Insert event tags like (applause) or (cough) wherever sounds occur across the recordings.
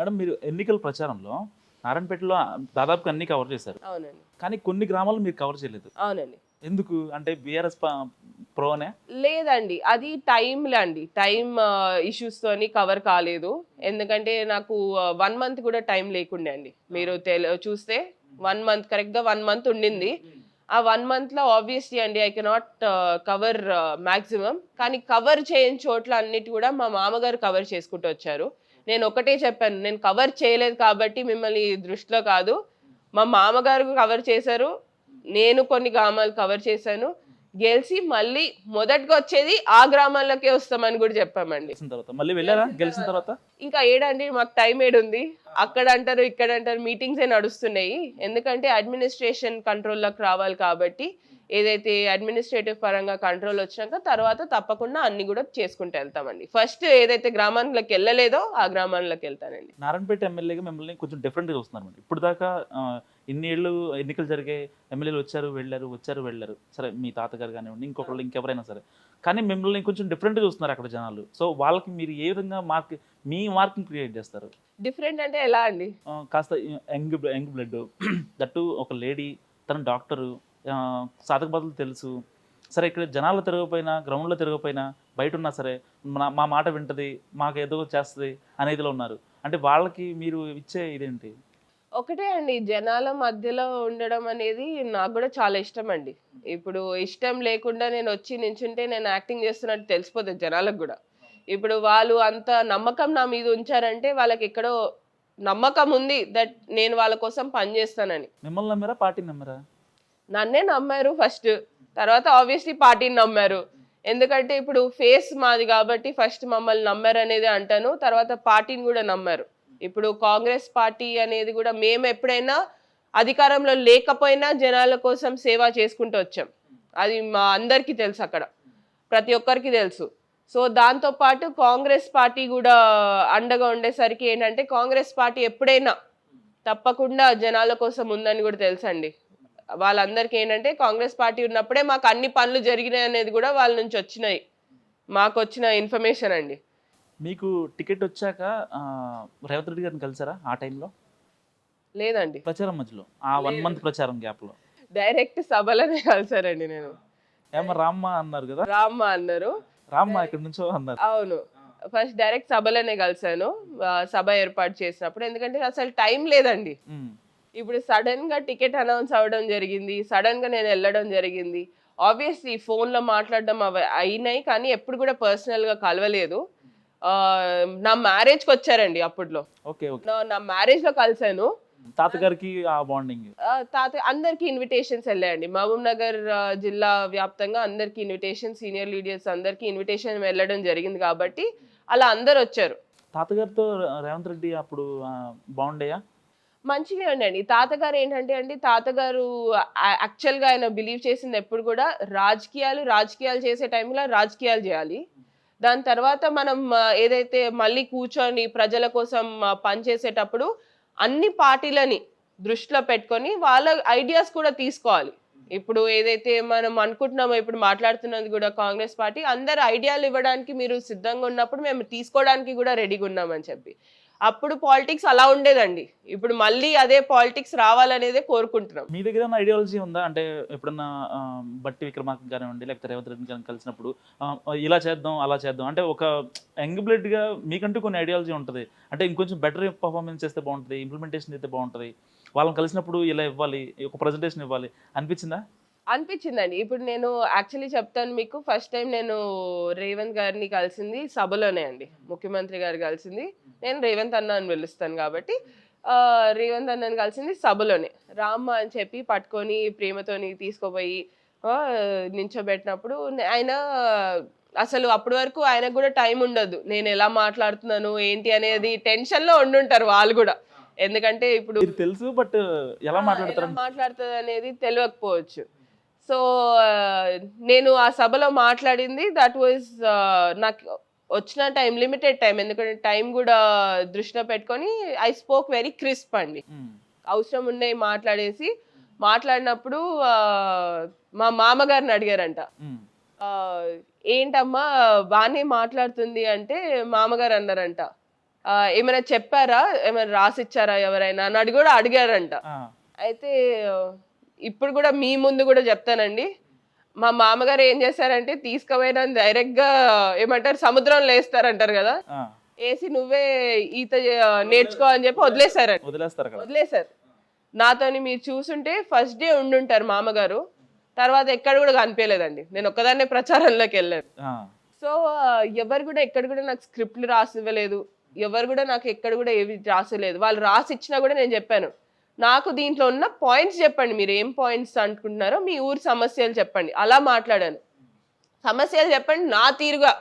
Madam మీరు ఎన్నికల ప్రచారంలో నారాయణపేటలో దాదాపుగా అన్ని కవర్ చేశారు. అవునండి. కానీ కొన్ని గ్రామాలు మీరు కవర్ చేయలేదు. అవునండి. ఎందుకు? అంటే బీఆర్ఎస్ ప్రోనే? లేదండి. అది టైంలో అండి. టైం ఇష్యూస్ తోని కవర్ కాలేదు. ఎందుకంటే నాకు వన్ మంత్ కూడా టైం లేకుండే అండి. మీరు చూస్తే వన్ మంత్ కరెక్ట్గా వన్ మంత్ ఉండింది. ఆ వన్ మంత్లో ఆబ్వియస్లీ అండి ఐ కెనాట్ కవర్ మాక్సిమం కానీ కవర్ చేయని చోట్ల అన్నిటి కూడా మా మామగారు కవర్ చేసుకుంటూ వచ్చారు. నేను ఒకటే చెప్పాను నేను కవర్ చేయలేదు కాబట్టి మిమ్మల్ని దృష్టిలో కాదు. మా మామగారు కవర్ చేశారు నేను కొన్ని గ్రామాలు కవర్ చేశాను. గెలిచి మళ్ళీ మొదటగా వచ్చేది ఆ గ్రామాల్లోకే వస్తామని కూడా చెప్పామండి. మళ్ళీ వెళ్ళారా? గెలిచిన తర్వాత? ఇంకా ఏడండి మాకు టైం ఏడుంది. అక్కడ అంటారు ఇక్కడ అంటారు మీటింగ్స్ ఏ నడుస్తున్నాయి. ఎందుకంటే అడ్మినిస్ట్రేషన్ కంట్రోల్లోకి రావాలి కాబట్టి ఏదైతే అడ్మినిస్ట్రేటివ్ పరంగా కంట్రోల్ వచ్చినాక తర్వాత తప్పకుండా అన్ని కూడా చేసుకుంటూ వెళ్తామండి. ఫస్ట్ ఏదైతే గ్రామాల్లోకి వెళ్ళలేదో ఆ గ్రామాల్లోకి వెళ్తానండి. నారాయణపేట ఎమ్మెల్యేగా మిమ్మల్ని కొంచెం డిఫరెంట్గా చూస్తున్నారు మేడం ఇప్పుడు దాకా ఇన్ని ఏళ్ళు ఎన్నికలు జరిగాయి ఎమ్మెల్యేలు వచ్చారు వెళ్ళారు వచ్చారు వెళ్ళారు. సరే మీ తాతగారు కానివ్వండి ఇంకొకళ్ళు ఇంకెవరైనా సరే. కానీ మిమ్మల్ని కొంచెం డిఫరెంట్గా చూస్తున్నారు అక్కడ జనాలు. సో వాళ్ళకి మీరు ఏ విధంగా మార్క్ మీ మార్కింగ్ క్రియేట్ చేస్తారు? డిఫరెంట్ అంటే ఎలా అండి? కాస్త యంగ్ యంగ్ బ్లడ్ (clears throat) దట్టు ఒక లేడీ తన డాక్టరు సాధక బాధలు తెలుసు. సరే ఇక్కడ జనాలు తిరగకపోయినా గ్రౌండ్లో తిరగకపోయినా బయట ఉన్నా సరే మా మాట వింటది మాకు ఏదో చేస్తుంది అనేదిలో ఉన్నారు. అంటే వాళ్ళకి మీరు ఇచ్చే ఇదేంటి? ఒకటే అండి జనాల మధ్యలో ఉండడం అనేది నాకు కూడా చాలా ఇష్టం అండి. ఇప్పుడు ఇష్టం లేకుండా నేను వచ్చి నించుంటే నేను యాక్టింగ్ చేస్తున్నట్టు తెలిసిపోతుంది జనాలకు కూడా. ఇప్పుడు వాళ్ళు అంత నమ్మకం నా మీద ఉంచారంటే వాళ్ళకి ఎక్కడో నమ్మకం ఉంది దట్ నేను వాళ్ళ కోసం పని చేస్తానని. మిమ్మల్ని నమ్మారా? పార్టీని నమ్మారా? నన్నే నమ్మారు ఫస్ట్ తర్వాత ఆబ్వియస్లీ పార్టీని నమ్మారు. ఎందుకంటే ఇప్పుడు ఫేస్ మాది కాబట్టి ఫస్ట్ మమ్మల్ని నమ్మారు అనేది అంటాను తర్వాత పార్టీని కూడా నమ్మారు. ఇప్పుడు కాంగ్రెస్ పార్టీ అనేది కూడా మేము ఎప్పుడైనా అధికారంలో లేకపోయినా జనాల కోసం సేవ చేసుకుంటూ వచ్చాం. అది మా అందరికీ తెలుసు అక్కడ. ప్రతి ఒక్కరికి తెలుసు. సో దాంతో పాటు కాంగ్రెస్ పార్టీ కూడా అండగా ఉండేసరికి ఏంటంటే కాంగ్రెస్ పార్టీ ఎప్పుడైనా తప్పకుండా జనాల కోసం ఉందని కూడా తెలుసండి. వాళ్ళందరికీ ఏంటంటే కాంగ్రెస్ పార్టీ ఉన్నప్పుడే మాకు అన్ని పనులు జరిగినాయి అనేది కూడా వాళ్ళ నుంచి వచ్చినాయి. మాకు వచ్చిన ఇన్ఫర్మేషన్ అండి. మీకు టికెట్ వచ్చాక రేవంత్ రెడ్డి గారిని కలిసారా ఆ టైంలో? లేదండి. ప్రచారం మధ్యలో? ఆ వన్ మంత్ ప్రచారం గ్యాప్లో? డైరెక్ట్ సభలోనే కలిసారండి నేను. ఏమో రామ్మ అన్నారు కదా? రామ్మ అన్నారు. రామ్మ ఇక్కడ నుంచో అన్నారు. అవును. ఫస్ట్ డైరెక్ట్ సభలోనే కలిసాను. సభ ఏర్పాటు చేసినప్పుడు. ఎందుకంటే అసలు టైం లేదండి. ఇప్పుడు సడన్గా టికెట్ అనౌన్స్ అవ్వడం జరిగింది సడన్గా నేను వెళ్ళడం జరిగింది. ఆబ్వియస్లీ ఫోన్లో మాట్లాడడం అవి అయినాయి కానీ ఎప్పుడు కూడా పర్సనల్గా కలవలేదు నా మ్యారేజ్కి వచ్చారండి అప్పట్లో. ఓకే నా- నా మ్యారేజ్లో కలిసాను తాతగారికి ఆ బాండింగ్. తాత అందరికి ఇన్విటేషన్స్ వెళ్ళాయండి. మహబూబ్ నగర్ జిల్లా వ్యాప్తంగా అందరికి ఇన్విటేషన్ సీనియర్ లీడర్స్ అందరికి ఇన్విటేషన్ వెళ్ళడం జరిగింది కాబట్టి అలా అందరు వచ్చారు తాతగారితో రేవంత్ రెడ్డి అప్పుడు బాగుండేయా మంచిగా ఉండండి. తాతగారు ఏంటంటే అండి తాతగారు యాక్చువల్గా ఆయన బిలీవ్ చేసింది ఎప్పుడు కూడా రాజకీయాలు రాజకీయాలు చేసే టైంలో రాజకీయాలు చేయాలి. దాని తర్వాత మనం ఏదైతే మళ్ళీ కూర్చొని ప్రజల కోసం పనిచేసేటప్పుడు అన్ని పార్టీలని దృష్టిలో పెట్టుకొని వాళ్ళ ఐడియాస్ కూడా తీసుకోవాలి. ఇప్పుడు ఏదైతే మనం అనుకుంటున్నామో ఇప్పుడు మాట్లాడుతున్నది కూడా కాంగ్రెస్ పార్టీ అందరు ఐడియాలు ఇవ్వడానికి మీరు సిద్ధంగా ఉన్నప్పుడు మేము తీసుకోవడానికి కూడా రెడీగా ఉన్నామని చెప్పి. అప్పుడు పాలిటిక్స్ అలా ఉండేదండి. ఇప్పుడు మళ్ళీ అదే పాలిటిక్స్ రావాలనేదే కోరుకుంటున్నాం. మీ దగ్గర ఏమైనా ఐడియాలజీ ఉందా? అంటే ఎప్పుడన్నా బట్టి విక్రమార్క కానివ్వండి లేకపోతే రేవంత్ రెడ్డి గారిని కలిసినప్పుడు ఇలా చేద్దాం అలా చేద్దాం. అంటే ఒక యంగ్ బ్లడ్గా మీకంటూ కొన్ని ఐడియాలజీ ఉంటుంది. అంటే ఇంకొంచెం బెటర్ పర్ఫార్మెన్స్ చేస్తే బాగుంటుంది ఇంప్లిమెంటేషన్ అయితే బాగుంటుంది. వాళ్ళని కలిసినప్పుడు ఇలా ఇవ్వాలి ఒక ప్రజెంటేషన్ ఇవ్వాలి. అనిపించిందా? అనిపించిందండి. ఇప్పుడు నేను యాక్చువల్లీ చెప్తాను మీకు ఫస్ట్ టైం నేను రేవంత్ గారిని కలిసింది సభలోనే అండి. ముఖ్యమంత్రి గారు కలిసింది. నేను రేవంత్ అన్న అని పిలుస్తాను కాబట్టి రేవంత్ అన్నని కలిసింది సభలోనే. రామ్మ అని చెప్పి పట్టుకొని ప్రేమతోని తీసుకుపోయి నించోబెట్టినప్పుడు ఆయన అసలు అప్పటి వరకు ఆయనకు కూడా టైం ఉండదు. నేను ఎలా మాట్లాడుతున్నాను ఏంటి అనేది టెన్షన్లో ఉండుంటారు వాళ్ళు కూడా. ఎందుకంటే ఇప్పుడు తెలుసు బట్ ఎలా మాట్లాడతారు? మాట్లాడుతుంది అనేది తెలియకపోవచ్చు. సో నేను ఆ సభలో మాట్లాడింది. దట్ వాజ్ నాకు వచ్చిన టైం లిమిటెడ్ టైం ఎందుకంటే టైం కూడా దృష్టిలో పెట్టుకొని ఐ స్పోక్ వెరీ క్రిస్ప్ అండి. ఉమ్, అవసరం ఉన్నాయి మాట్లాడేసి మాట్లాడినప్పుడు మా మామగారిని అడిగారంట. ఆ, ఏంటమ్మా బాగానే మాట్లాడుతుంది అంటే మామగారు అన్నారంట. ఏమైనా చెప్పారా? ఏమైనా రాసిచ్చారా ఎవరైనా? అని అడిగి కూడా అడిగారంట. అయితే ఇప్పుడు కూడా మీ ముందు కూడా చెప్తానండి. మా మామగారు ఏం చేశారంటే తీసుకుపోయిన డైరెక్ట్గా ఏమంటారు సముద్రంలో వేస్తారంటారు కదా. వేసి నువ్వే ఈత నేర్చుకో అని చెప్పి వదిలేశారండి వదిలేస్తారు వదిలేశారు. నాతోని మీరు చూసుంటే ఫస్ట్ డే ఉండుంటారు మామగారు. తర్వాత ఎక్కడ కూడా కనిపించలేదండి. నేను ఒక్కదాన్నే ప్రచారంలోకి వెళ్ళాను. సో ఎవరు కూడా ఎక్కడ కూడా నాకు స్క్రిప్ట్లు రాసి ఇవ్వలేదు ఎవరు కూడా నాకు ఎక్కడ కూడా ఏవి రాసలేదు వాళ్ళు రాసి ఇచ్చినా కూడా నేను చెప్పాను. నాకు దీంట్లో ఉన్న పాయింట్స్ చెప్పండి. మీరు ఏం పాయింట్స్ అనుకుంటున్నారో మీ ఊరి సమస్యలు చెప్పండి. అలా మాట్లాడాను. సమస్యలు చెప్పండి నా తీరుగా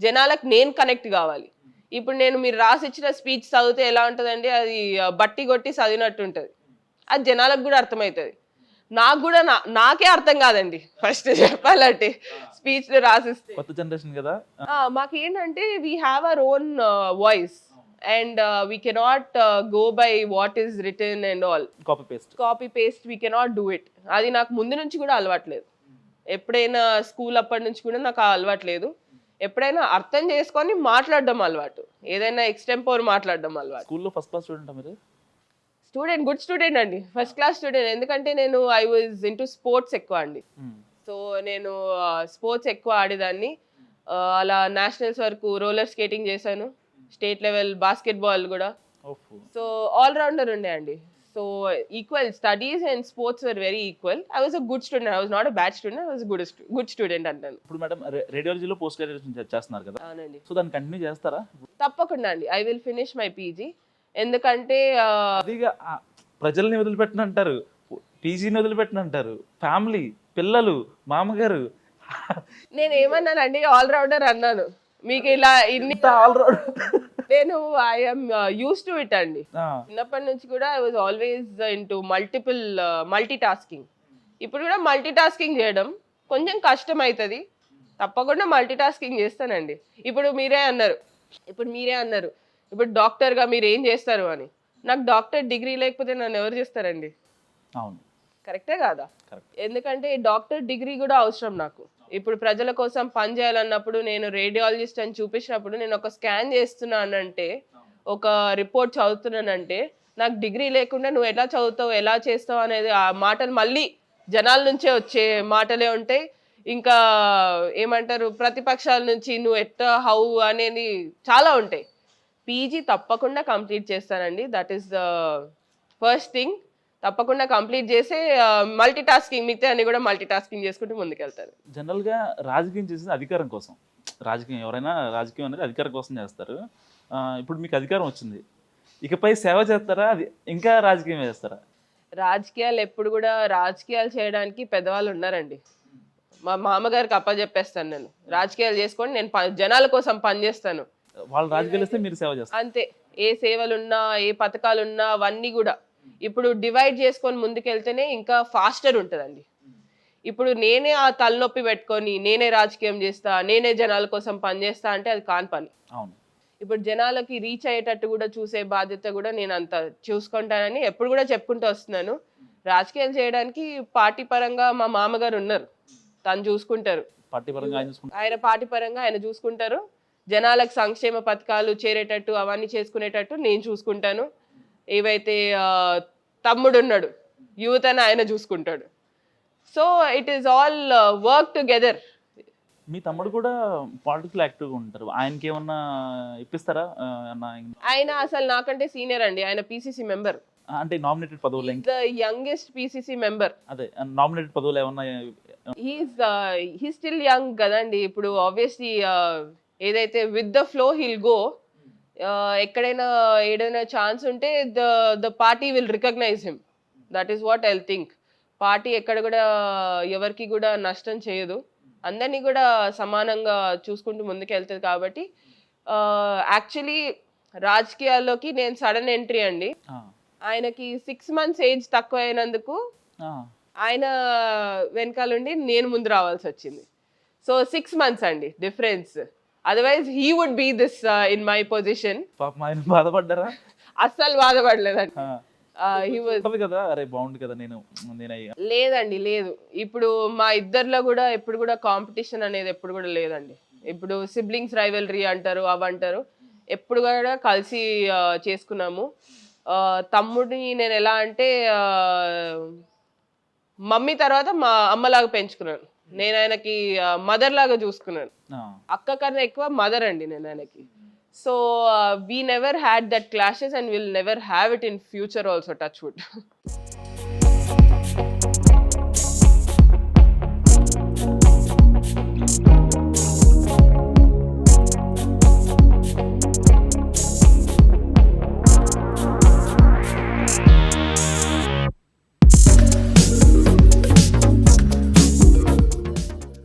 జనాలకు నేను కనెక్ట్ కావాలి. ఇప్పుడు నేను మీరు రాసి ఇచ్చిన స్పీచ్ చదివితే ఎలా ఉంటుందండి? అది బట్టి కొట్టి చదివినట్టు ఉంటుంది. అది జనాలకు కూడా అర్థమవుతుంది. నాకు కూడా నా నాకే అర్థం కాదండి. ఫస్ట్ చెప్పాలంటే స్పీచ్లు రాసిస్తే. కొత్త జనరేషన్ కదా. మాకేంటంటే we have our own voice and we cannot go by what is return and all copy paste copy paste we cannot do it అది నాకు ముందు నుంచి కూడా అలవాట్లేదు ఎప్పుడైనా స్కూల్ అప్పటి నుంచి కూడా నాకు అలవాట్లేదు ఎప్పుడైనా అర్థం చేసుకొని మాట్లాడడం అలవాటు. ఏదైనా ఎక్స్టెంపోర్ మాట్లాడడం అలవాటు. స్కూల్లో ఫస్ట్ క్లాస్ స్టూడెంట్ మీరు? స్టూడెంట్ గుడ్ స్టూడెంట్ అండి. ఫస్ట్ క్లాస్ స్టూడెంట్ ఎందుకంటే నేను ఐ వాజ్ ఇంటూ స్పోర్ట్స్ ఎక్కువ అండి. ఉమ్, సో నేను స్పోర్ట్స్ ఎక్కువ ఆడేదాన్ని. అలా నేషనల్స్ వరకు రోలర్ స్కేటింగ్ చేశాను. స్టేట్ లెవెల్ బాస్కెట్ బాల్ కూడా సో ఆల్ రౌండర్ ఉండే అండి. So equal studies and sports were very equal I was a good student I was not a bad student I was good good student అంటాను. ఇప్పుడు madam రేడియాలజీలో post graduation చేస్తున్నారు కదా. అవునండి. So దాన్ని continue చేస్తారా? తప్పకుండా అండి. I will finish my PG ఎందుకంటే అదిగా ప్రజల్ని వదిలిపెట్టిన అంటారు పీజీని వదిలిపెట్టిన అంటారు ఫ్యామిలీ పిల్లలు మామగారు. నేను ఏమన్నానండి ఆల్ రౌండర్ అన్నాను. మీకు ఇలా ఇన్ని నేను ఐఎమ్ యూస్ టు ఇట్ అండి. చిన్నప్పటి నుంచి కూడా I was always into multiple multi tasking ఇప్పుడు కూడా మల్టీ టాస్కింగ్ చేయడం కొంచెం కష్టం అవుతుంది తప్పకుండా మల్టీ టాస్కింగ్ చేస్తానండి. ఇప్పుడు మీరే అన్నారు. ఇప్పుడు మీరే అన్నారు. ఇప్పుడు డాక్టర్గా మీరు ఏం చేస్తారు అని. నాకు డాక్టర్ డిగ్రీ లేకపోతే నన్ను ఎవరు చేస్తారండి? అవును. కరెక్టే కాదా? ఎందుకంటే డాక్టర్ డిగ్రీ కూడా అవసరం నాకు. ఇప్పుడు ప్రజల కోసం పని చేయాలన్నప్పుడు నేను రేడియాలజిస్ట్ అని చూపించినప్పుడు నేను ఒక స్కాన్ చేస్తున్నానంటే ఒక రిపోర్ట్ చదువుతున్నానంటే నాకు డిగ్రీ లేకుండా నువ్వు ఎలా చదువుతావు ఎలా చేస్తావు అనేది ఆ మాటలు మళ్ళీ జనాల నుంచే వచ్చే మాటలే ఉంటాయి ఇంకా ఏమంటారు ప్రతిపక్షాల నుంచి నువ్వు ఎట్లా హౌ అనేది చాలా ఉంటాయి. పీజీ తప్పకుండా కంప్లీట్ చేస్తానండి. That is the first thing తప్పకుండా కంప్లీట్ చేసి మల్టీ టాస్కింగ్ మిగతా అన్ని కూడా మల్టీ టాస్కింగ్ చేసుకుంటూ ముందుకెళ్తాను జనరల్గా రాజకీయం చేసేది అధికారం కోసం. రాజకీయం ఎవరైనా రాజకీయం అనేది అధికారం కోసం చేస్తారు. ఇప్పుడు మీకు అధికారం వచ్చింది. ఇకపై సేవ చేస్తారా? అది ఇంకా రాజకీయం చేస్తారా? రాజకీయాలు ఎప్పుడు కూడా రాజకీయాలు చేయడానికి పెద్దవాళ్ళు ఉన్నారండి. మా మామగారికి అప్పచెప్పేస్తాను నేను. రాజకీయాలు చేసుకొని నేను జనాల కోసం పనిచేస్తాను వాళ్ళు రాజకీయాలు మీరు సేవ చేస్తారు. అంతే. ఏ సేవలున్నా ఏ పథకాలున్నా అవన్నీ కూడా. ఇప్పుడు డివైడ్ చేసుకొని ముందుకెళ్తేనే ఇంకా ఫాస్టర్ ఉంటుందండి. ఇప్పుడు నేనే ఆ తలనొప్పి పెట్టుకొని నేనే రాజకీయం చేస్తా నేనే జనాల కోసం పనిచేస్తా అంటే అది కాని పని. అవును. ఇప్పుడు జనాలకి రీచ్ అయ్యేటట్టు కూడా చూసే బాధ్యత కూడా నేను అంత చూసుకుంటానని ఎప్పుడు కూడా చెప్పుకుంటూ వస్తున్నాను. రాజకీయాలు చేయడానికి పార్టీ పరంగా మా మామగారు ఉన్నారు. తను చూసుకుంటారు. ఆయన పార్టీ పరంగా ఆయన చూసుకుంటారు. జనాలకు సంక్షేమ పథకాలు చేరేటట్టు అవన్నీ చేసుకునేటట్టు నేను చూసుకుంటాను. ఏవైతే తమ్ముడు ఉన్నాడు యూత్ అని ఆయన చూసుకుంటాడు. So it is all work together మీ తమ్ముడు కూడా పాలిటిక్స్లో యాక్టివ్గా ఉంటారు. ఆయనకి ఏమన్నా ఇప్పిస్తారా? ఆయన అసలు నాకంటే సీనియర్ అండి. ఆయన పీసీసీ మెంబర్ అంటే నామినేటెడ్ పదవులు ద యంగెస్ట్ పీసీసీ మెంబర్ అదే నామినేటెడ్ పదవులు ఏమన్నా హీస్ హీ స్టిల్ యంగ్ కదండి. ఇప్పుడు ఆబ్వియస్లీ ఏదైతే with the flow he'll go ఎక్కడైనా ఏదైనా ఛాన్స్ ఉంటే the the party will recognise him that is what I think party ఎక్కడ కూడా ఎవరికి కూడా నష్టం చేయదు. అందరినీ కూడా సమానంగా చూసుకుంటూ ముందుకు వెళ్తుంది కాబట్టి యాక్చువల్లీ రాజకీయాల్లోకి నేను సడన్ ఎంట్రీ అండి. ఆయనకి సిక్స్ మంత్స్ ఏజ్ తక్కువ అయినందుకు ఆయన వెనకాలండి నేను ముందు రావాల్సి వచ్చింది. సో సిక్స్ మంత్స్ అండి difference otherwise he would be this in my position పాపం ఆయన బాధపడ్డారా? అస్సలు బాధపడలేదండి. ఆ, హీ వాజ్ ఉంటది కదా? అరే బాగుండు కదా నేను నేను అయ్యా. లేదండి లేదు. ఇప్పుడు మా ఇద్దరిలో కూడా ఎప్పుడు కూడా కాంపిటీషన్ అనేది ఎప్పుడు కూడా లేదండి. ఇప్పుడు సిబ్లింగ్స్ రైవలరీ అంటారు అవి అంటారు. ఎప్పుడు కూడా కలిసి చేసుకున్నాము. తమ్ముడిని నేను ఎలా అంటే మమ్మీ తర్వాత మా అమ్మలాగా పెంచుకున్నాను. నేను ఆయనకి మదర్ లాగా చూసుకున్నాను. అక్క కన్నా ఎక్కువ మదర్ అండి నేను ఆయనకి. So we never had that clashes and will never have it in future also touch wood